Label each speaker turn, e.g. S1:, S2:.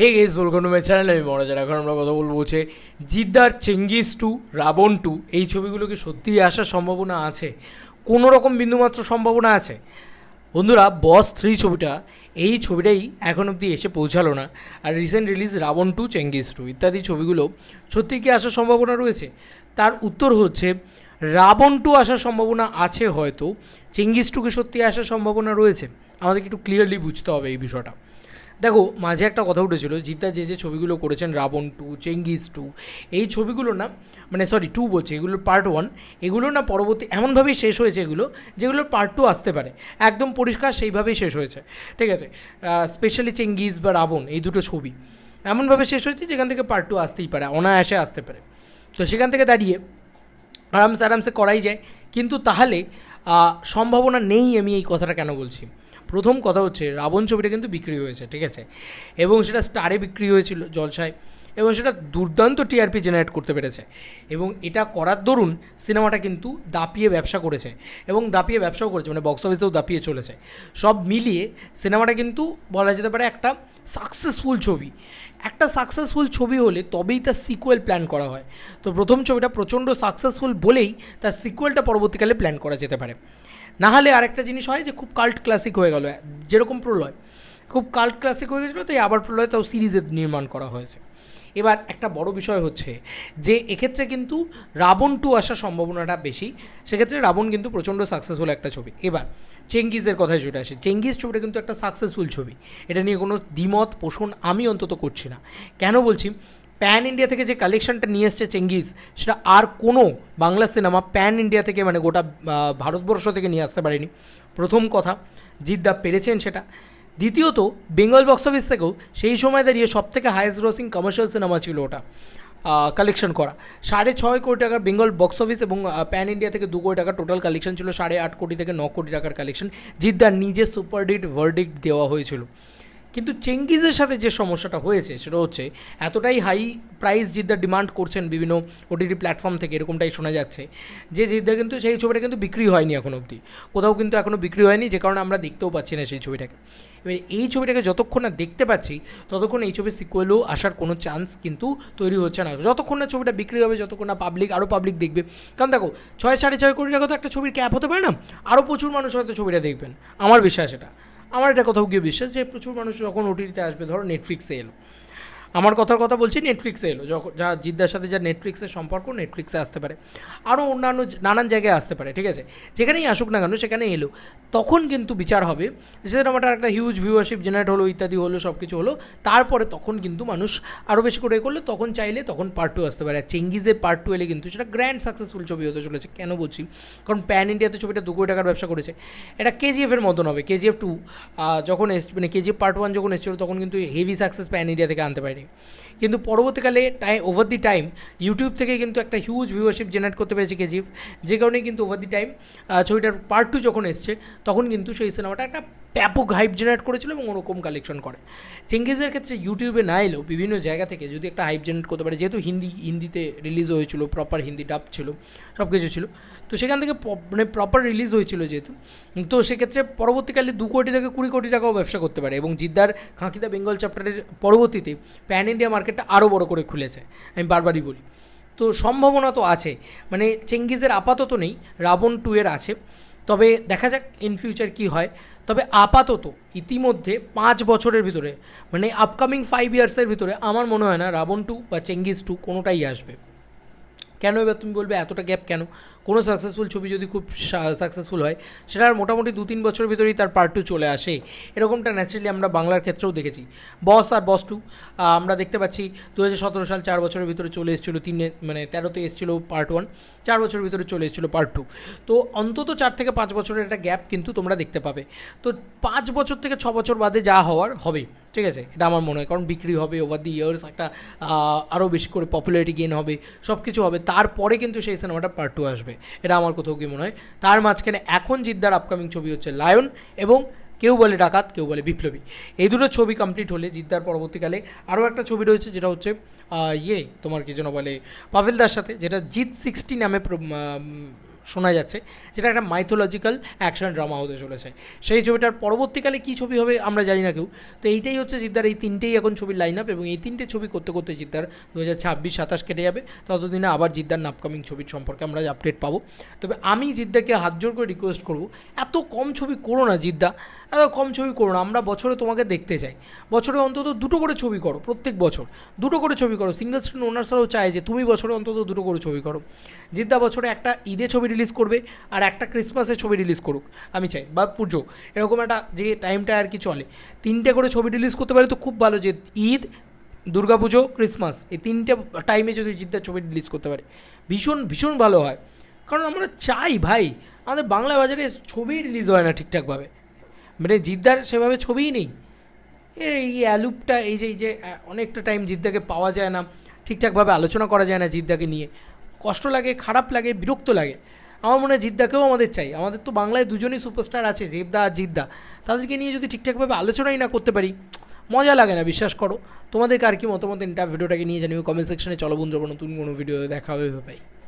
S1: Hey guys welcome my channel আমি মহারাজার এখন আমরা কথা বলব হচ্ছে জিদ্দার চেঙ্গিস টু, রাবণ টু। এই ছবিগুলো কি সত্যিই আসার সম্ভাবনা আছে? কোনো রকম বিন্দুমাত্র সম্ভাবনা আছে? বন্ধুরা, বস থ্রি ছবিটা, এই ছবিটাই এখন অবধি এসে পৌঁছালো না। আর recent release Raavan two, Chengiz two ইত্যাদি ছবিগুলো সত্যি কি আসার সম্ভাবনা রয়েছে? তার উত্তর হচ্ছে, রাবণ টু আসার সম্ভাবনা আছে হয়তো। চেঙ্গিস টুকে সত্যি আসার সম্ভাবনা রয়েছে। আমাদেরকে একটু ক্লিয়ারলি বুঝতে হবে এই বিষয়টা। দেখো, মাঝে একটা কথা উঠেছিল, জিতা যে যে ছবিগুলো করেছেন, রাবণ টু চেঙ্গিস টু এই ছবিগুলো না মানে সরি টু বলছে এগুলোর পার্ট ওয়ান এগুলো না পরবর্তী, এমনভাবেই শেষ হয়েছে এগুলো, যেগুলোর পার্ট টু আসতে পারে। একদম পরিষ্কার সেইভাবেই শেষ হয়েছে। ঠিক আছে? স্পেশালি চেঙ্গিস বা রাবণ, এই দুটো ছবি, এমনভাবে শেষ হয়েছে যেখান থেকে পার্ট টু আসতেই পারে, অনায়াসে আসতে পারে। তো সেখান থেকে দাঁড়িয়ে আরামসে আরামসে করাই যায়। কিন্তু তাহলে সম্ভাবনা নেই আমি এই কথাটা কেন বলছি। প্রথম কথা হচ্ছে রাবণ ছবিটা কিন্তু বিক্রি হয়েছে, ঠিক আছে? এবং সেটা স্টারে বিক্রি হয়েছিল জলসায় এবং সেটা দুর্দান্ত টিআরপি জেনারেট করতে পেরেছে। এবং এটা করার দরুন সিনেমাটা কিন্তু দাপিয়ে ব্যবসা করেছে এবং দাপিয়ে ব্যবসাও করেছে মানে বক্স অফিসেও দাপিয়ে চলেছে। সব মিলিয়ে সিনেমাটা কিন্তু বলা যেতে পারে একটা সাকসেসফুল ছবি। একটা সাকসেসফুল ছবি হলে তবেই তার সিকুয়েল প্ল্যান করা হয়। তো প্রথম ছবিটা প্রচণ্ড সাকসেসফুল বলেই তার সিকুয়েলটা পরবর্তীকালে প্ল্যান করা যেতে পারে। না হলে আরেকটা জিনিস হয় যে খুব কাল্ট ক্লাসিক হয়ে গেল। যেরকম প্রলয়। খুব কাল্ট ক্লাসিক হয়ে গেছিল, তাই আবার প্রলয় তাও সিরিজের নির্মাণ করা হয়েছে। এবার একটা বড় বিষয় হচ্ছে যে এক্ষেত্রে কিন্তু রাবণ টু আসার সম্ভাবনাটা বেশি। সেক্ষেত্রে রাবণ কিন্তু প্রচণ্ড সাকসেসফুল একটা ছবি। এবার চেঙ্গিজের কথায় চলে আসে, চেঙ্গিজ ছবিটা কিন্তু একটা সাকসেসফুল ছবি। এটা নিয়ে কোনো দ্বিমত পোষণ আমি অন্তত করছি না। কেন বলছি? প্যান ইন্ডিয়া থেকে যে কালেকশনটা নিয়ে এসছে চেঙ্গিস সেটা আর কোনো বাংলা সিনেমা প্যান ইন্ডিয়া থেকে মানে গোটা ভারতবর্ষ থেকে নিয়ে আসতে পারেনি। প্রথম কথা জিদ্দা পেরেছেন সেটা। দ্বিতীয়ত বেঙ্গল বক্স অফিস থেকেও সেই সময় দাঁড়িয়ে সব থেকে হাইয়েস্ট গ্রসিং কমার্শিয়াল সিনেমা ছিল ওটা কালেকশন করা। সাড়ে ছয় কোটি টাকার বেঙ্গল বক্স অফিস এবং প্যান ইন্ডিয়া থেকে দু কোটি টাকার টোটাল কালেকশন ছিল, সাড়ে আট কোটি থেকে ন কোটি টাকার কালেকশন জিদ্দার নিজে সুপারডিট ভার্ডিক্ট দেওয়া হয়েছিল। কিন্তু চেঙ্গিজের সাথে যে সমস্যাটা হয়েছে, সেটা হচ্ছে এতটাই হাই প্রাইস জিদ্দা ডিমান্ড করছেন বিভিন্ন ওটিটি প্ল্যাটফর্ম থেকে, এরকমটাই শোনা যাচ্ছে যে জিদ্দা কিন্তু সেই ছবিটা কিন্তু বিক্রি হয়নি এখন অবধি। কোথাও কিন্তু এখনও বিক্রি হয়নি, যে কারণে আমরা দেখতেও পাচ্ছি না সেই ছবিটাকে। এবার এই ছবিটাকে যতক্ষণ না দেখতে পাচ্ছি, ততক্ষণ এই ছবির সিকুয়েলও আসার কোনো চান্স কিন্তু তৈরি হচ্ছে না। যতক্ষণ না ছবিটা বিক্রি হবে, যতক্ষণ না পাবলিক আরও পাবলিক দেখবে। কারণ দেখো, ছয় সাড়ে ছয় কোটি টাকা তো একটা ছবির ক্যাপ হতে পারে না? আরও প্রচুর মানুষ হয়তো ছবিটা দেখবেন। আমার বিশ্বাস এটা। আমার এটা কোথাও গিয়ে বিশ্বাস যে প্রচুর মানুষ যখন ওটিটিতে আসবে ধরো নেটফ্লিক্সে এলো। আমার কথার কথা বলছি নেটফ্লিক্সে এলো। যখন যা জিদ্দার সাথে যা নেটফ্লিক্সের সম্পর্ক নেটফ্লিক্সে আসতে পারে। আরও অন্যান্য নানান জায়গায় আসতে পারে, ঠিক আছে? যেখানেই আসুক না কেন, সেখানে এলো। তখন কিন্তু বিচার হবে সিনেমাটার একটা হিউজ ভিউয়ারশিপ জেনারেট হলো, ইত্যাদি হলো সব কিছু হলো। তারপরে তখন কিন্তু মানুষ আরও বেশি করে করলে। তখন চাইলে তখন পার্ট টু আসতে পারে। আর চেঙ্গিজের পার্ট টু এলে কিন্তু সেটা গ্র্যান্ড সাকসেসফুল ছবি হতে চলেছে, কেন বলছি? কারণ প্যান ইন্ডিয়াতে ছবিটা দু কোটি টাকার ব্যবসা করেছে। এটা কেজিএফের মতন হবে কেজিএফ টু যখন এস মানে কেজিএফ পার্ট ওয়ান যখন এসেছিল, তখন কিন্তু হেভি সাকসেস প্যান ইন্ডিয়া থেকে আনতে পারেনি। কিন্তু পরবর্তীকালে time over the time YouTube থেকে কিন্তু একটা হিউজ ভিউয়ারশিপ জেনারেট করতে পেরেছে কেজিএফ যে কারণে কিন্তু ওভার দি টাইম ছবিটার পার্ট টু যখন এসছে, তখন কিন্তু সেই সিনেমাটা একটা ব্যাপক হাইপ জেনারেট করেছিল এবং ওরকম কালেকশন করে। চেঙ্গিজের ক্ষেত্রে ইউটিউবে না এলেও বিভিন্ন জায়গা থেকে যদি একটা হাইপ জেনারেট করতে পারে, যেহেতু হিন্দি, হিন্দিতে রিলিজ হয়েছিল প্রপার হিন্দি ডাব ছিল সব কিছু ছিল, তো সেখান থেকে মানে প্রপার রিলিজ হয়েছিল যেহেতু, তো সেক্ষেত্রে পরবর্তীকালে দু কোটি থেকে কুড়ি কোটি টাকাও ব্যবসা করতে পারে এবং জিদ্দার খাঁকিদা বেঙ্গল চ্যাপ্টারের পরবর্তীতে প্যান ইন্ডিয়া মার্কেটটা আরও বড় করে খুলেছে, আমি বারবারই বলি। তো সম্ভাবনা তো আছে মানে চেঙ্গিজের আপাতত নেই রাবণ টু এর আছে। তবে দেখা যাক ইন ফিউচার কী হয়। তবে আপাতত ইতিমধ্যে পাঁচ বছরের ভিতরে মানে আপকামিং ফাইভ ইয়ার্সের ভিতরে, আমার মনে হয় না রাবণ টু বা চেঙ্গিস টু কোনোটাই আসবে। কেন এবার তুমি বলবে এতটা গ্যাপ কেন? কোনো সাকসেসফুল ছবি যদি খুব সাকসেসফুল হয় সেটার মোটামুটি দু তিন বছরের ভিতরেই তার পার্ট টু চলে আসে। এরকমটা ন্যাচারালি আমরা বাংলার ক্ষেত্রেও দেখেছি। বস আর বস টু আমরা দেখতে পাচ্ছি দু সতেরো সাল চার বছরের ভিতরে চলে এসেছিল তিনে মানে তেরোতে এসেছিল পার্ট ওয়ান চার বছরের ভিতরে চলে এসেছিল পার্ট টু তো অন্তত চার থেকে পাঁচ বছরের একটা গ্যাপ কিন্তু তোমরা দেখতে পাবে। তো পাঁচ বছর থেকে ছ বছর বাদে যা হওয়ার হবে। ঠিক আছে, এটা আমার মনে হয়। কারণ বিক্রি হবে ওভার দি ইয়ার্স একটা আরও বেশি করে পপুলারিটি গেন হবে সব কিছু হবে। তারপরে কিন্তু সেই সিনেমাটা পার্ট টু আসবে। এটা আমার কোথাও কি মনে হয়। তার মাঝখানে এখন জিদ্দার আপকামিং ছবি হচ্ছে লায়ন এবং কেউ বলে ডাকাত, কেউ বলে বিপ্লবী। এই দুটো ছবি কমপ্লিট হলে জিদ্দার পরবর্তীকালে আরও একটা ছবি রয়েছে, যেটা হচ্ছে ইয়ে তোমার কি যেন বলে পাভেলদার সাথে, যেটা জিৎ সিক্সটি নামে শোনা যাচ্ছে, যেটা একটা মাইথোলজিক্যাল অ্যাকশন ড্রামা হতে চলেছে। সেই ছবিটার পরবর্তীকালে কী ছবি হবে আমরা জানি না কেউ। তো এইটাই হচ্ছে জিদ্দার, এই তিনটেই এখন ছবির লাইন আপ এবং এই তিনটে ছবি করতে করতে জিদ্দার দু হাজার ছাব্বিশ, সাতাশ কেটে যাবে। ততদিনে আবার জিদ্দার আপকামিং ছবির সম্পর্কে আমরা আপডেট পাবো। তবে আমি জিদ্দাকে হাত জোর করে রিকোয়েস্ট করব, এত কম ছবি করো না জিদ্দা, এত কম ছবি করো না, আমরা বছরে তোমাকে দেখতে চাই। বছরে অন্তত দুটো করে ছবি করো, প্রত্যেক বছর। দুটো করে ছবি করো সিঙ্গল স্ক্রিন ওনার্সরাও চায় যে তুমি বছরে অন্তত দুটো করে ছবি করো। জিদ্দা বছরে একটা ঈদে ছবি রিলিজ করবে আর একটা ক্রিসমাসে ছবি রিলিজ করুক, আমি চাই। বা পুজো, এরকম একটা যে টাইমটা আর কি চলে। তিনটে করে ছবি রিলিজ করতে পারে তো খুব ভালো যে ঈদ দুর্গাপুজো ক্রিসমাস এই তিনটে টাইমে যদি জিদ্দার ছবি রিলিজ করতে পারে। ভীষণ ভীষণ ভালো হয়। কারণ আমরা চাই ভাই, আমাদের বাংলা বাজারে ছবি রিলিজ হয় না ঠিকঠাকভাবে মানে জিদ্দার সেভাবে ছবিই নেই। এই অ্যালুপটা এই যে এই যে অনেকটা টাইম জিদ্দাকে পাওয়া যায় না ঠিকঠাকভাবে আলোচনা করা যায় না জিদ্দাকে নিয়ে। কষ্ট লাগে, খারাপ লাগে, বিরক্ত লাগে। আমার মনে হয় জিদ্দাকেও আমাদের চাই। আমাদের তো বাংলায় দুজনই সুপারস্টার আছে জেবদা আর জিদ্দা। তাদেরকে নিয়ে যদি ঠিকঠাকভাবে আলোচনাই না করতে পারি, মজা লাগে না, বিশ্বাস করো। তোমাদের কার কি মতামত ইন্টার ভিডিওটাকে নিয়ে জানিও কমেন্ট সেকশনে চলো বন্ধু নতুন কোনো ভিডিও দেখা হবে ভাই